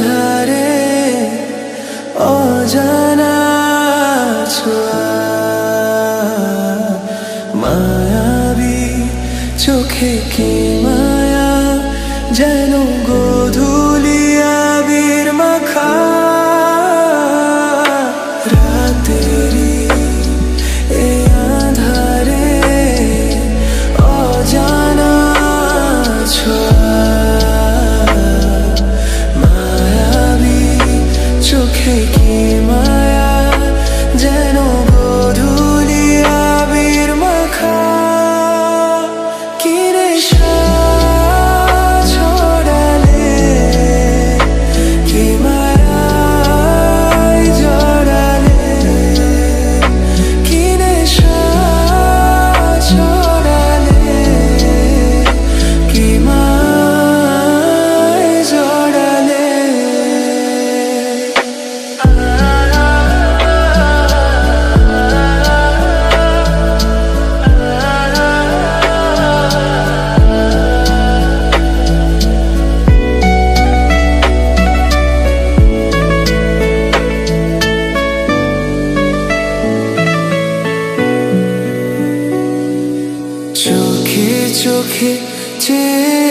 ধারে অজানা ছোঁয়া। মায়াবী চোখে কি মায়া যেন গো দেখেছে।